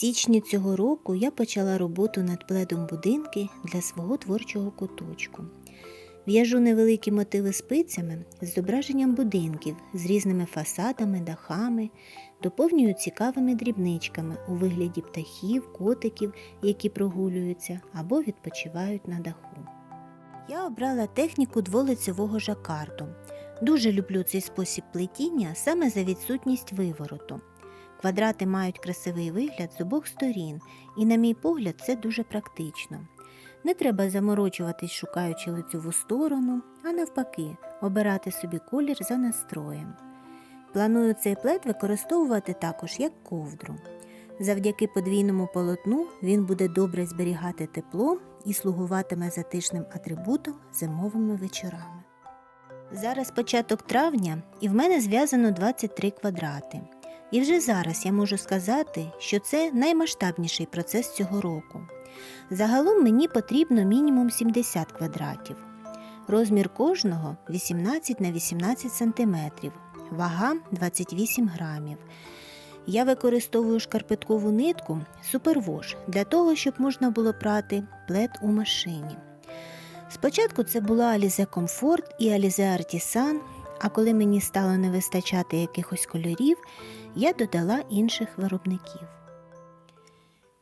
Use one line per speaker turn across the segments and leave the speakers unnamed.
січні цього року я почала роботу над пледом будинки для свого творчого куточку. В'яжу невеликі мотиви спицями з зображенням будинків з різними фасадами, дахами, доповнюю цікавими дрібничками у вигляді птахів, котиків, які прогулюються або відпочивають на даху. Я обрала техніку дволицевого жакарду. Дуже люблю цей спосіб плетіння саме за відсутність вивороту. Квадрати мають красивий вигляд з обох сторін, і, на мій погляд, це дуже практично. Не треба заморочуватись, шукаючи лицеву сторону, а навпаки, обирати собі колір за настроєм. Планую цей плед використовувати також як ковдру. Завдяки подвійному полотну він буде добре зберігати тепло і слугуватиме затишним атрибутом зимовими вечорами. Зараз початок травня, і в мене зв'язано 23 квадрати. І вже зараз я можу сказати, що це наймасштабніший процес цього року. Загалом мені потрібно мінімум 70 квадратів. Розмір кожного 18 на 18 см, вага 28 грамів. Я використовую шкарпеткову нитку супервош для того, щоб можна було прати плед у машині. Спочатку це була Alize Comfort і Alize Artisan, а коли мені стало не вистачати якихось кольорів, я додала інших виробників.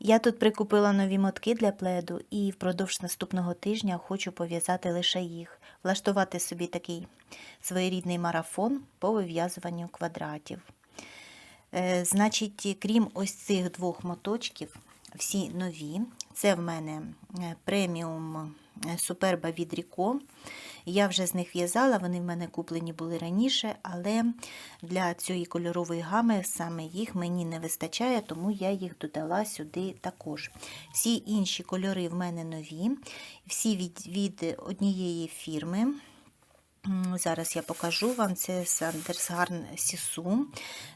Я тут прикупила нові мотки для пледу і впродовж наступного тижня хочу пов'язати лише їх, влаштувати собі такий своєрідний марафон по вив'язуванню квадратів. Е, значить, крім ось цих двох моточків, всі нові. Це в мене е, преміум суперба від Ріко. Я вже з них в'язала, вони в мене куплені були раніше, але для цієї кольорової гами саме їх мені не вистачає, тому я їх додала сюди також. Всі інші кольори в мене нові, всі від, від однієї фірми. Зараз я покажу вам це Сандерсгарн Сісу.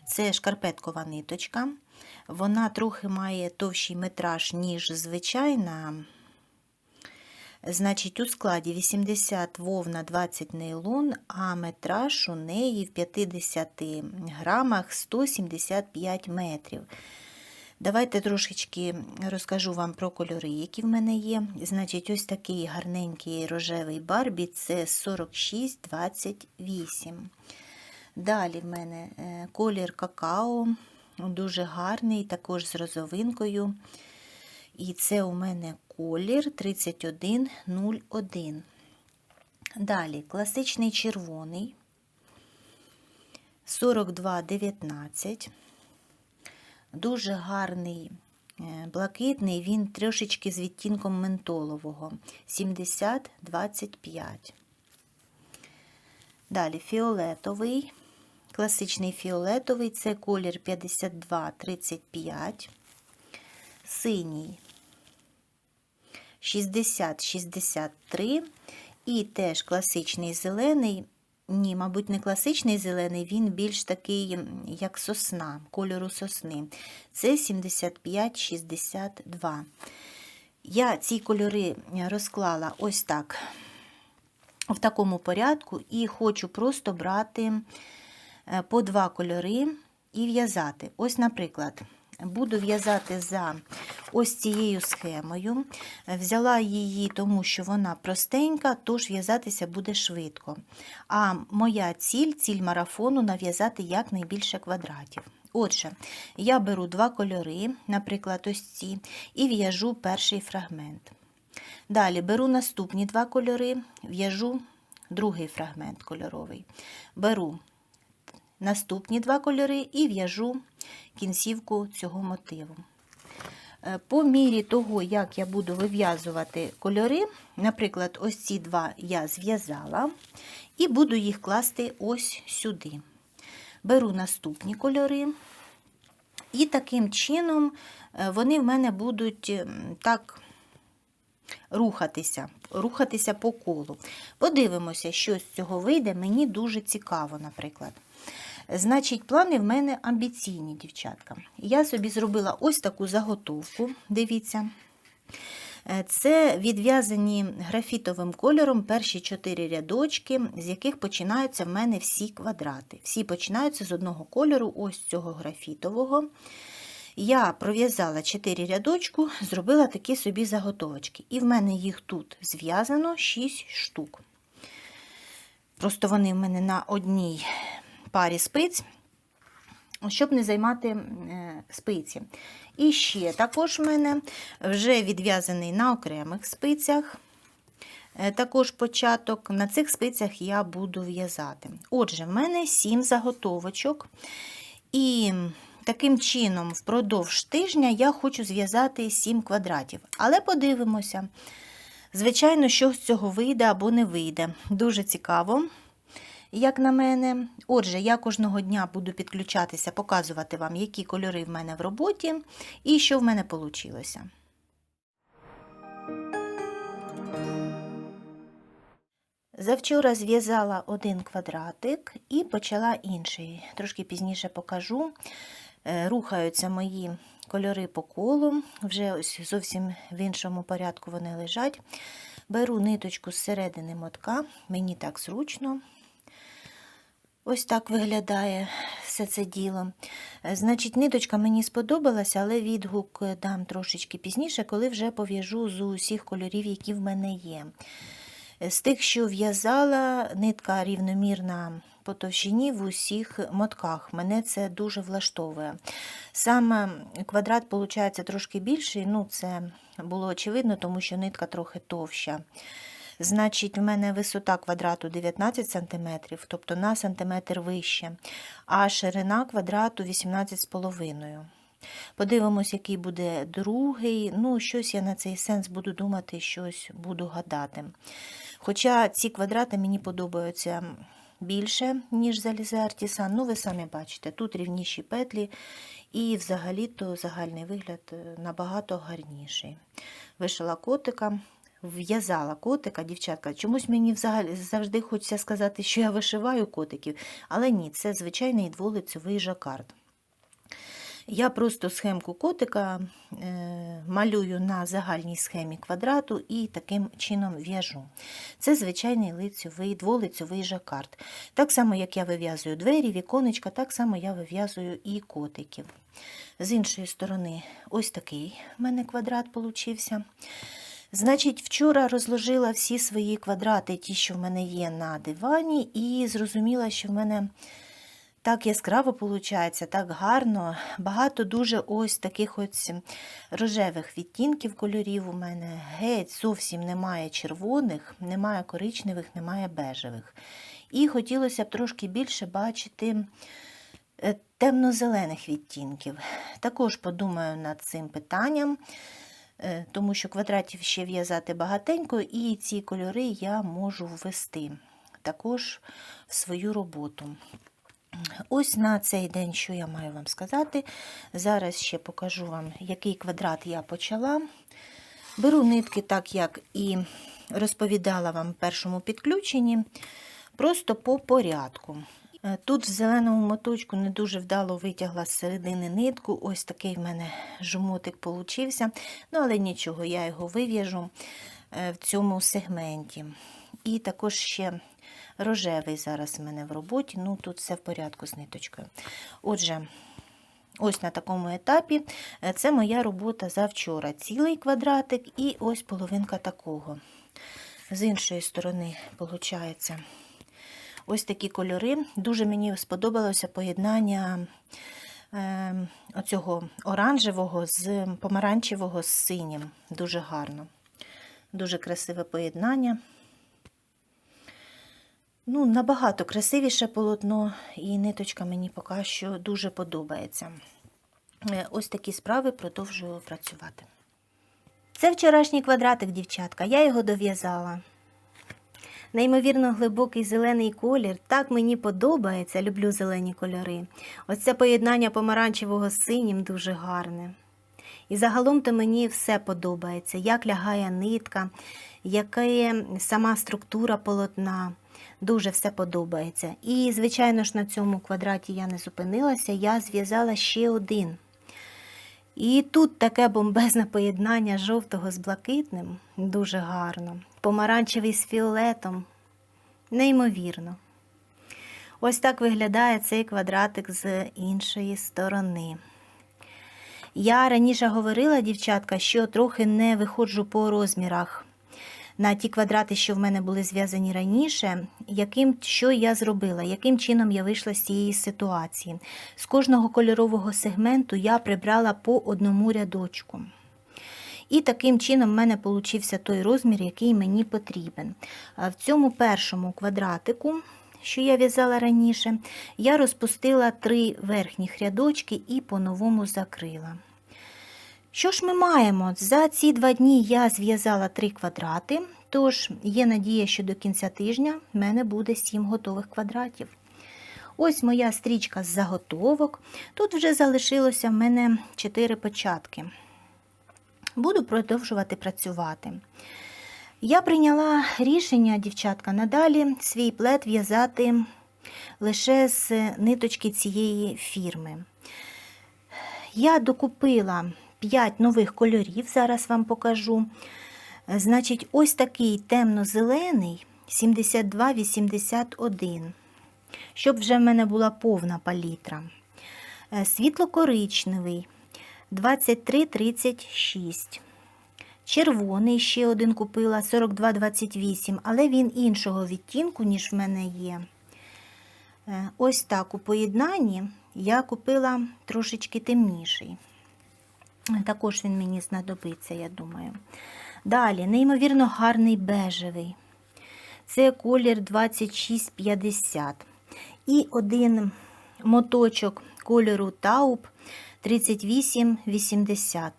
Це шкарпеткова ниточка. Вона трохи має товщий метраж, ніж звичайна. Значить, у складі 80 вовна, 20 нейлон, а метраж у неї в 50 грамах 175 метрів. Давайте трошечки розкажу вам про кольори, які в мене є. Значить, ось такий гарненький рожевий барбі це 46-28. Далі в мене е, колір какао, дуже гарний, також з розовинкою. І це у мене колір 3101. Далі класичний червоний 4219. Дуже гарний е, блакитний, він трошечки з відтінком ментолового 7025. Далі фіолетовий. Класичний фіолетовий це колір 5235. Синій 60-63 і теж класичний зелений. Ні, мабуть, не класичний зелений, він більш такий, як сосна, кольору сосни. Це 75-62. Я ці кольори розклала ось так, в такому порядку, і хочу просто брати е, по два кольори і в'язати. Ось, наприклад, буду в'язати за ось цією схемою. Взяла її, тому що вона простенька, тож в'язатися буде швидко. А моя ціль, ціль марафону нав'язати якнайбільше квадратів. Отже, я беру два кольори, наприклад, ось ці, і в'яжу перший фрагмент. Далі беру наступні два кольори, в'яжу другий фрагмент кольоровий. Беру наступні два кольори і в'яжу кінцівку цього мотиву. Е, По мірі того, як я буду вив'язувати кольори, наприклад, ось ці два я зв'язала, і буду їх класти ось сюди. Беру наступні кольори, і таким чином е, вони в мене будуть так рухатися, рухатися по колу. Подивимося, що з цього вийде, мені дуже цікаво, наприклад. Значить, плани в мене амбіційні, дівчатка. Я собі зробила ось таку заготовку, дивіться. Е, Це відв'язані графітовим кольором перші чотири рядочки, з яких починаються в мене всі квадрати. Всі починаються з одного кольору, ось цього графітового. Я пров'язала 4 рядочку, зробила такі собі заготовочки. І в мене їх тут зв'язано 6 штук. Просто вони в мене на одній парі спиць, щоб не займати е, спиці. І ще також в мене вже відв'язаний на окремих спицях. Е, Також початок на цих спицях я буду в'язати. Отже, в мене 7 заготовочок. І таким чином, впродовж тижня я хочу зв'язати 7 квадратів. Але подивимося. Звичайно, що з цього вийде або не вийде. Дуже цікаво, як на мене. Отже, я кожного дня буду підключатися, показувати вам, які кольори в мене в роботі і що в мене вийшло. Завчора зв'язала один квадратик і почала інший. Трошки пізніше покажу. Е, Рухаються мої кольори по колу, вже ось зовсім в іншому порядку вони лежать. Беру ниточку з середини мотка, мені так зручно. Ось так виглядає все це діло. Е, Значить, ниточка мені сподобалася, але відгук дам трошечки пізніше, коли вже пов'яжу з усіх кольорів, які в мене є. З тих, що в'язала, нитка рівномірна по товщині в усіх мотках. Мене це дуже влаштовує. Саме квадрат, виходить, трошки більший, ну це було очевидно, тому що нитка трохи товща. Значить, в мене висота квадрату 19 см, тобто на сантиметр вище, а ширина квадрату 18,5 Подивимось, який буде другий. Ну, щось я на цей сенс буду думати, щось буду гадати. Хоча ці квадрати мені подобаються більше, ніж залізе артісан. Ну, ви самі бачите, тут рівніші петлі, і взагалі-то загальний вигляд е, набагато гарніший. Вишила котика. В'язала котика, дівчатка. Чомусь мені взагалі завжди хочеться сказати, що я вишиваю котиків, але ні, це звичайний дволицьовий жакард. Я просто схемку котика е, малюю на загальній схемі квадрату і таким чином в'яжу. Це звичайний лицьовий, дволицьовий жакард. Так само, як я вив'язую двері, віконечка, так само я вив'язую і котиків. З іншої сторони, ось такий в мене квадрат получився. Значить, вчора розложила всі свої квадрати, ті, що в мене є на дивані, і зрозуміла, що в мене так яскраво виходить, так гарно. Багато дуже ось таких ось рожевих відтінків кольорів у мене. Геть зовсім немає червоних, немає коричневих, немає бежевих. І хотілося б трошки більше бачити е, темно-зелених відтінків. Також подумаю над цим питанням, тому що квадратів ще в'язати багатенько, і ці кольори я можу ввести також в свою роботу. Ось на цей день, що я маю вам сказати. Зараз ще покажу вам, який квадрат я почала. Беру нитки, так як і розповідала вам в першому підключенні, просто по порядку. Е, Тут в зеленому моточку не дуже вдало витягла з середини нитку. Ось такий в мене жмотик получився. Ну, але нічого, я його вив'яжу е, в цьому сегменті. І також ще рожевий зараз в мене в роботі. Ну, тут все в порядку з ниточкою. Отже, ось на такому етапі е, це моя робота завчора. Цілий квадратик і ось половинка такого. З іншої сторони, виходить, ось такі кольори. Дуже мені сподобалося поєднання е, оцього оранжевого з помаранчевого з синім. Дуже гарно. Дуже красиве поєднання. Ну, набагато красивіше полотно, і ниточка мені поки що дуже подобається. Е, Ось такі справи продовжую працювати. Це вчорашній квадратик, дівчатка, я його дов'язала. Неймовірно глибокий зелений колір. Так мені подобається, люблю зелені кольори. Ось це поєднання помаранчевого з синім дуже гарне. І загалом-то мені все подобається, як лягає нитка, яка є сама структура полотна. Дуже все подобається. І, звичайно ж, на цьому квадраті я не зупинилася, я зв'язала ще один. І тут таке бомбезне поєднання жовтого з блакитним, дуже гарно. Помаранчевий з фіолетом. Неймовірно. Ось так виглядає цей квадратик з іншої сторони. Я раніше говорила, дівчатка, що трохи не виходжу по розмірах на ті квадрати, що в мене були зв'язані раніше, яким, що я зробила, яким чином я вийшла з цієї ситуації. З кожного кольорового сегменту я прибрала по одному рядочку. І таким чином в мене получився той розмір, який мені потрібен. В цьому першому квадратику, що я в'язала раніше, я розпустила три верхніх рядочки і по-новому закрила. Що ж ми маємо? За ці два дні я зв'язала три квадрати, тож є надія, що до кінця тижня в мене буде сім готових квадратів. Ось моя стрічка з заготовок. Тут вже залишилося в мене 4 початки. Буду продовжувати працювати. Я прийняла рішення, дівчатка, надалі свій плед в'язати лише з ниточки цієї фірми. Я докупила 5 нових кольорів, зараз вам покажу. Значить, ось такий темно-зелений 7281, щоб вже в мене була повна палітра. Е, Світло-коричневий 2336. Червоний ще один купила 4228, але він іншого відтінку, ніж в мене є. Е, Ось так у поєднанні я купила трошечки темніший. Також він мені знадобиться, я думаю. Далі, неймовірно гарний бежевий. Це колір 2650. І один моточок кольору Тауп 3880.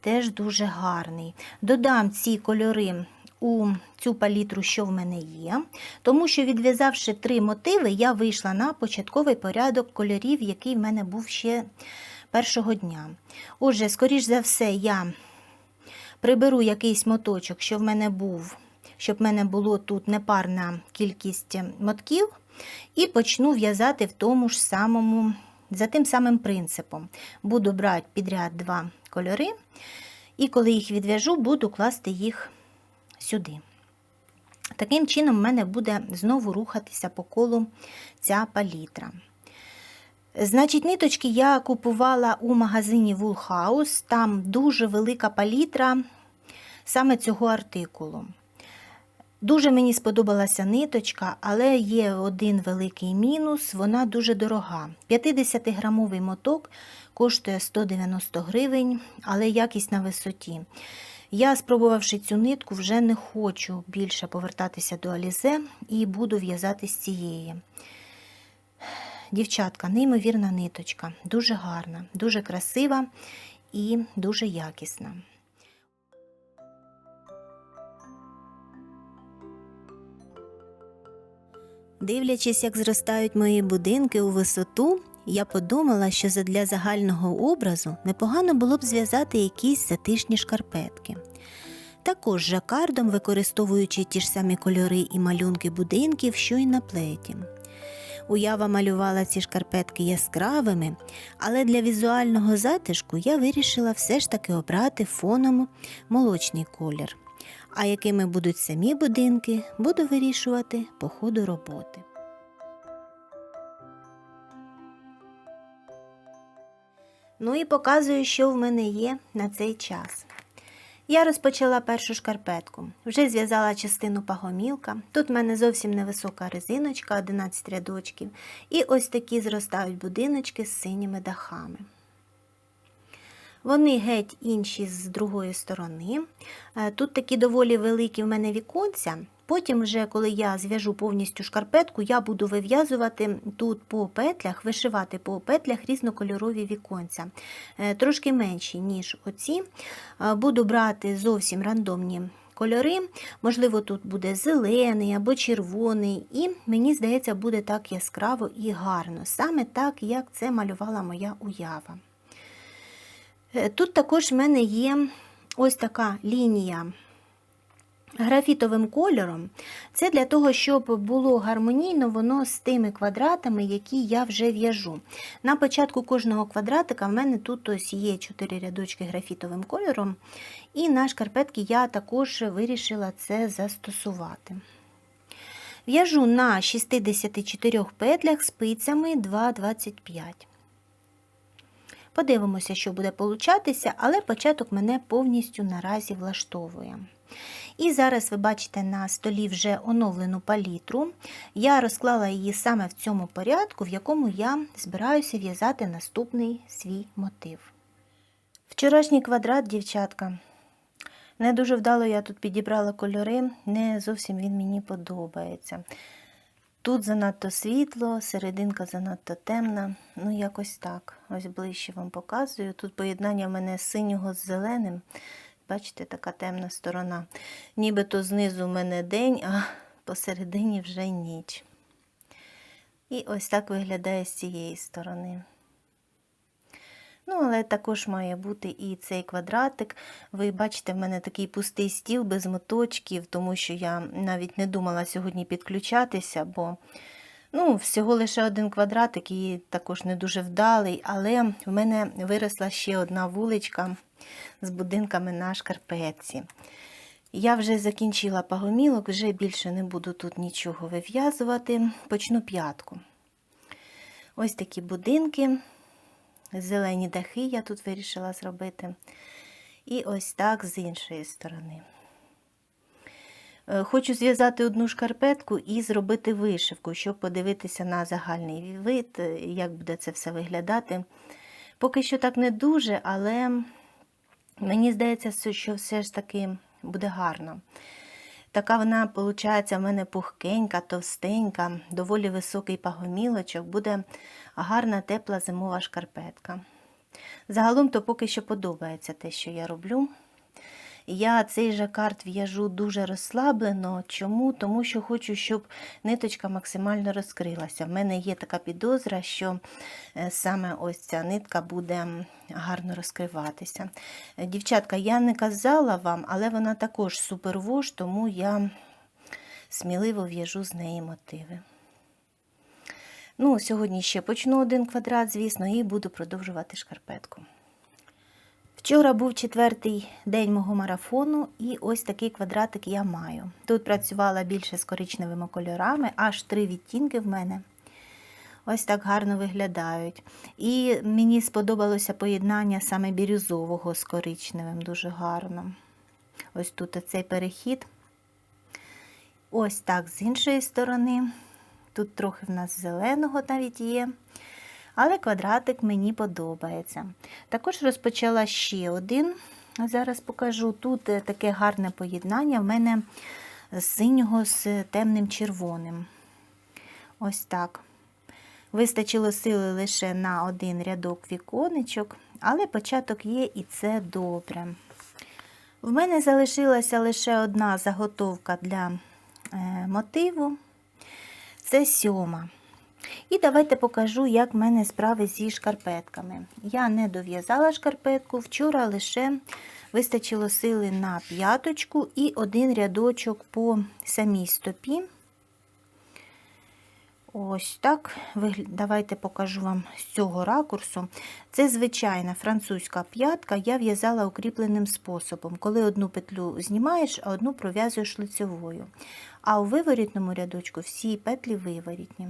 Теж дуже гарний. Додам ці кольори у цю палітру, що в мене є, тому що, відв'язавши три мотиви, я вийшла на початковий порядок кольорів, який в мене був ще першого дня. Отже, скоріш за все, я приберу якийсь моточок, що в мене був, щоб в мене було тут непарна кількість мотків, і почну в'язати в тому ж самому, за тим самим принципом. Буду брати підряд два кольори, і коли їх відв'яжу, буду класти їх сюди. Таким чином, в мене буде знову рухатися по колу ця палітра. Значить, ниточки я купувала у магазині Wool Там дуже велика палітра саме цього артикулу. Дуже мені сподобалася ниточка, але є один великий мінус, вона дуже дорога. 50-грамовий моток коштує 190 гривень, але якість на висоті. Я, спробувавши цю нитку, вже не хочу більше повертатися до Алізе і буду в'язати з цієї. Дівчатка, неймовірна ниточка, дуже гарна, дуже красива і дуже якісна. Дивлячись, як зростають мої будинки у висоту, я подумала, що задля загального образу непогано було б зв'язати якісь затишні шкарпетки. Також жакардом, використовуючи ті ж самі кольори і малюнки будинків, що й на плеті. Уява малювала ці шкарпетки яскравими, але для візуального затишку я вирішила все ж таки обрати фоном молочний колір. А якими будуть самі будинки, буду вирішувати по ходу роботи. Ну і показую, що в мене є на цей час. Я розпочала першу шкарпетку. Вже зв'язала частину пагомілка. Тут в мене зовсім невисока резиночка, 11 рядочків. І ось такі зростають будиночки з синіми дахами. Вони геть інші з другої сторони. Е, Тут такі доволі великі в мене віконця. Потім, вже, коли я зв'яжу повністю шкарпетку, я буду вив'язувати тут по петлях, вишивати по петлях різнокольорові віконця, Е, трошки менші, ніж оці. Е, Буду брати зовсім рандомні кольори. Можливо, тут буде зелений або червоний, і мені здається, буде так яскраво і гарно, саме так, як це малювала моя уява. Е, Тут також в мене є ось така лінія графітовим кольором. Це для того, щоб було гармонійно воно з тими квадратами, які я вже в'яжу. На початку кожного квадратика в мене тут ось є 4 рядочки графітовим кольором, і на шкарпетки я також вирішила це застосувати. В'яжу на 64 петлях спицями 2,25. Подивимося, що буде получатися, але початок мене повністю наразі влаштовує. І зараз ви бачите на столі вже оновлену палітру. Я розклала її саме в цьому порядку, в якому я збираюся в'язати наступний свій мотив. Вчорашній квадрат, дівчатка. Не дуже вдало я тут підібрала кольори, не зовсім він мені подобається. Тут занадто світло, серединка занадто темна. Ну, якось так. Ось ближче вам показую. Тут поєднання в мене синього з зеленим. Бачите, така темна сторона. Нібито знизу мене день, а посередині вже ніч. І ось так виглядає з цієї сторони. Ну, але також має бути і цей квадратик. Ви бачите, в мене такий пустий стіл без моточків, тому що я навіть не думала сьогодні підключатися, бо ну, всього лише один квадратик і також не дуже вдалий. Але в мене виросла ще одна вуличка з будинками на шкарпетці. Я вже закінчила пагомілок, вже більше не буду тут нічого вив'язувати. Почну п'ятку. Ось такі будинки. Зелені дахи я тут вирішила зробити. І ось так з іншої сторони. Е, Хочу зв'язати одну шкарпетку і зробити вишивку, щоб подивитися на загальний вид, е, як буде це все виглядати. Поки що так не дуже, але мені здається, що все ж таки буде гарно. Така вона, виходить, в мене пухкенька, товстенька, доволі високий пагомілочок, буде гарна тепла зимова шкарпетка. Загалом то поки що подобається те, що я роблю. Я цей жакард в'яжу дуже розслаблено. Чому? Тому що хочу, щоб ниточка максимально розкрилася. В мене є така підозра, що е, саме ось ця нитка буде гарно розкриватися. Дівчатка, я не казала вам, але вона також супервож, тому я сміливо в'яжу з неї мотиви. Ну, Сьогодні ще почну один квадрат, звісно, і буду продовжувати шкарпетку. Вчора був четвертий день мого марафону, і ось такий квадратик я маю. Тут працювала більше з коричневими кольорами, аж три відтінки в мене. Ось так гарно виглядають. І мені сподобалося поєднання саме бірюзового з коричневим, дуже гарно. Ось тут оцей перехід. Ось так з іншої сторони. Тут трохи в нас зеленого навіть є. Але квадратик мені подобається. Також розпочала ще один. Зараз покажу. Тут е, таке гарне поєднання в мене синього з темним червоним. Ось так. Вистачило сили лише на один рядок віконечок, але початок є і це добре. В мене залишилася лише одна заготовка для е, мотиву. Це сьома. І давайте покажу, як в мене справи зі шкарпетками. Я не дов'язала шкарпетку, вчора лише вистачило сили на п'яточку і один рядочок по самій стопі. Ось так. Давайте покажу вам з цього ракурсу. Це звичайна французька п'ятка, я в'язала укріпленим способом, коли одну петлю знімаєш, а одну пров'язуєш лицевою. А у виворітному рядочку всі петлі виворітні.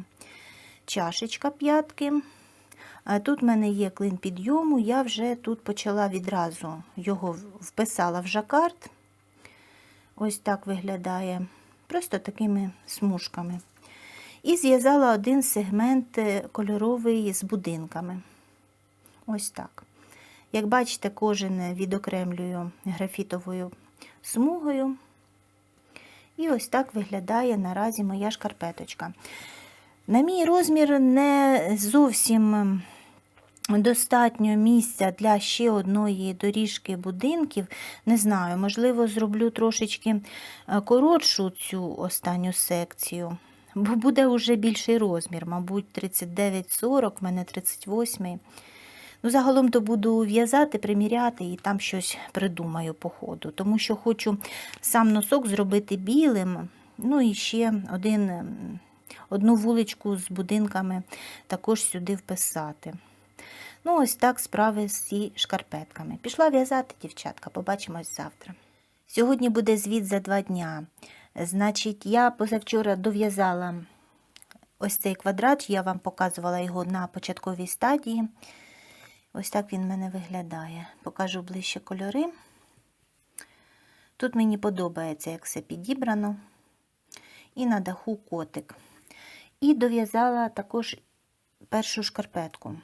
Чашечка п'ятки. Тут в мене є клин підйому, я вже тут почала відразу його вписала в жакард. Ось так виглядає, просто такими смужками. І зв'язала один сегмент кольоровий з будинками. Ось так. Як бачите, кожен відокремлюю графітовою смугою. І ось так виглядає наразі моя шкарпеточка. На мій розмір не зовсім достатньо місця для ще одної доріжки будинків. Не знаю, можливо, зроблю трошечки коротшу цю останню секцію, бо буде вже більший розмір, мабуть, 39-40, в мене 38. Ну, Загалом то буду в'язати, приміряти і там щось придумаю по ходу, тому що хочу сам носок зробити білим, ну і ще один, одну вуличку з будинками також сюди вписати. Ну, ось так справи з шкарпетками. Пішла в'язати, дівчатка, побачимось завтра. Сьогодні буде звіт за два дня. Значить, я позавчора дов'язала ось цей квадрат, я вам показувала його на початковій стадії. Ось так він в мене виглядає. Покажу ближче кольори. Тут мені подобається, як все підібрано. І на даху котик. І дов'язала також першу шкарпетку.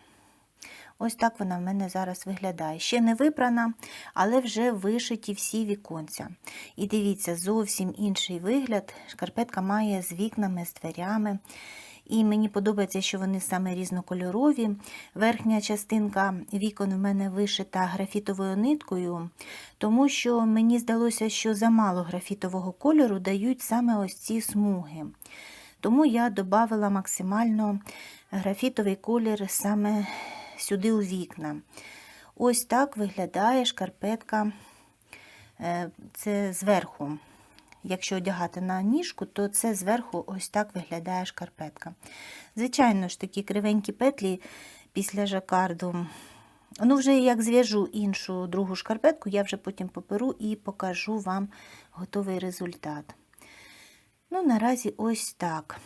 Ось так вона в мене зараз виглядає. Ще не випрана, але вже вишиті всі віконця. І дивіться, зовсім інший вигляд. Шкарпетка має з вікнами, з дверями. І мені подобається, що вони саме різнокольорові. Верхня частинка вікон в мене вишита графітовою ниткою, тому що мені здалося, що замало графітового кольору дають саме ось ці смуги. Тому я додала максимально графітовий колір саме сюди у вікна. Ось так виглядає шкарпетка е, це зверху. Якщо одягати на ніжку, то це зверху ось так виглядає шкарпетка. Звичайно ж, такі кривенькі петлі після жакарду. Ну, вже як зв'яжу іншу другу шкарпетку, я вже потім поперу і покажу вам готовий результат. Ну, наразі ось так.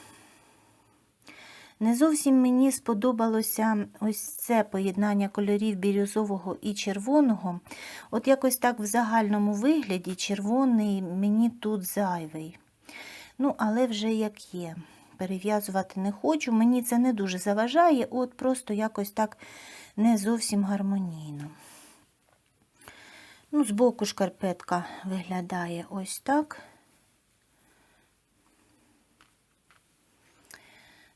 Не зовсім мені сподобалося ось це поєднання кольорів бірюзового і червоного. От якось так в загальному вигляді червоний мені тут зайвий. Ну, але вже як є. Перев'язувати не хочу, мені це не дуже заважає, от просто якось так не зовсім гармонійно. Ну, Збоку шкарпетка виглядає ось так.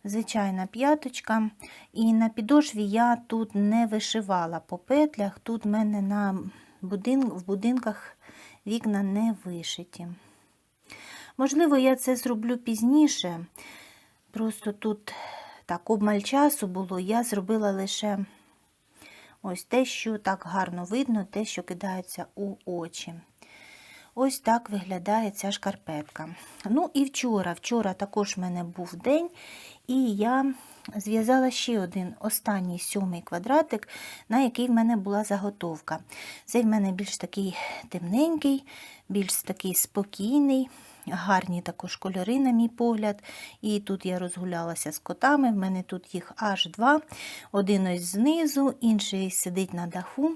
Звичайна п'яточка. І на підошві я тут не вишивала по петлях, тут в мене на будин... в будинках вікна не вишиті. Можливо, я це зроблю пізніше. Просто тут так обмаль часу було, я зробила лише ось те, що так гарно видно, те, що кидається у очі. Ось так виглядає ця шкарпетка. Ну і вчора, вчора також в мене був день, і я зв'язала ще один останній сьомий квадратик, на який в мене була заготовка. Цей в мене більш такий темненький, більш такий спокійний. Гарні також кольори, на мій погляд. І тут я розгулялася з котами. В мене тут їх аж два. Один ось знизу, інший сидить на даху.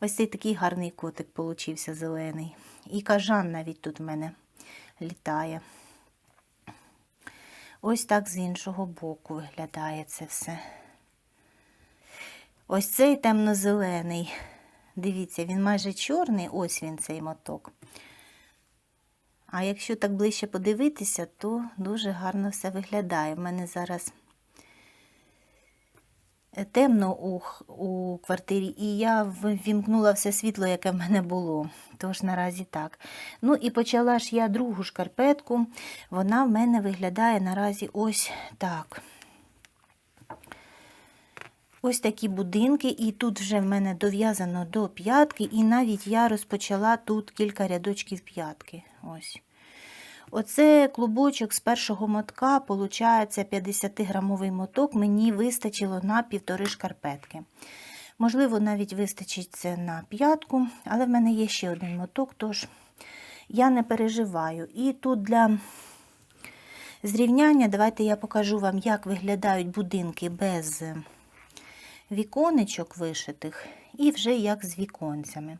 Ось цей такий гарний котик получився зелений. І кажан навіть тут в мене літає. Ось так з іншого боку виглядає це все. Ось цей темно-зелений. Дивіться, він майже чорний, ось він цей моток. А якщо так ближче подивитися, то дуже гарно все виглядає. В мене зараз темно у, у квартирі, і я ввімкнула все світло, яке в мене було. Тож наразі так. Ну і почала ж я другу шкарпетку. Вона в мене виглядає наразі ось так. Ось такі будинки, і тут вже в мене дов'язано до п'ятки, і навіть я розпочала тут кілька рядочків п'ятки. Ось. Оце клубочок з першого мотка, виходить, 50-грамовий моток, мені вистачило на півтори шкарпетки. Можливо, навіть вистачить це на п'ятку, але в мене є ще один моток, тож я не переживаю. І тут для зрівняння, давайте я покажу вам, як виглядають будинки без віконечок вишитих, і вже як з віконцями.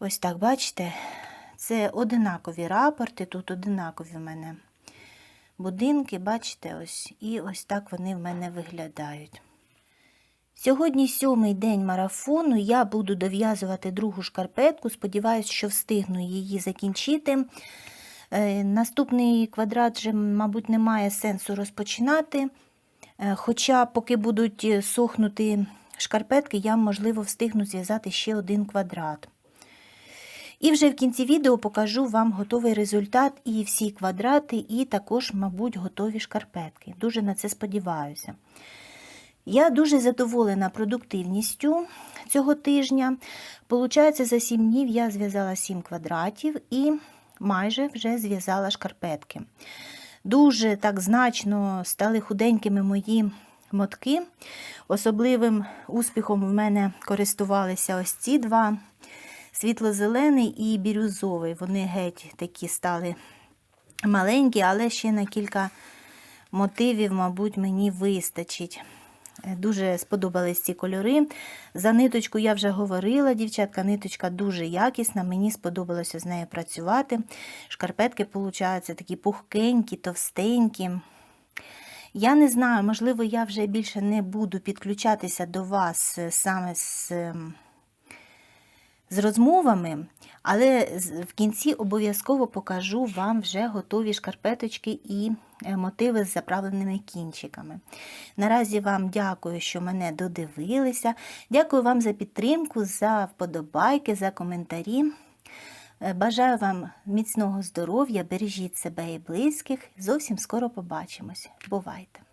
Ось так, бачите, це одинакові рапорти, тут одинакові в мене будинки, бачите, ось, і ось так вони в мене виглядають. Сьогодні сьомий день марафону, я буду дов'язувати другу шкарпетку, сподіваюся, що встигну її закінчити. Е, наступний квадрат вже, мабуть, немає сенсу розпочинати. Е, хоча, поки будуть сохнути шкарпетки, я, можливо, встигну зв'язати ще один квадрат. І вже в кінці відео покажу вам готовий результат і всі квадрати, і також, мабуть, готові шкарпетки. Дуже на це сподіваюся. Я дуже задоволена продуктивністю цього тижня. Получається, за 7 днів я зв'язала 7 квадратів і майже вже зв'язала шкарпетки. Дуже так значно стали худенькими мої мотки. Особливим успіхом в мене користувалися ось ці два світло-зелений і бірюзовий. Вони геть такі стали маленькі, але ще на кілька мотивів, мабуть, мені вистачить. Е, Дуже сподобались ці кольори. За ниточку я вже говорила, дівчатка, ниточка дуже якісна, мені сподобалося з нею працювати. Шкарпетки, получаються такі пухкенькі, товстенькі. Я не знаю, можливо, я вже більше не буду підключатися до вас е, саме з, ем, з розмовами, але в кінці обов'язково покажу вам вже готові шкарпеточки і е, мотиви з заправленими кінчиками. Наразі вам дякую, що мене додивилися. Дякую вам за підтримку, за вподобайки, за коментарі. Е, Бажаю вам міцного здоров'я, бережіть себе і близьких. Зовсім скоро побачимось. Бувайте!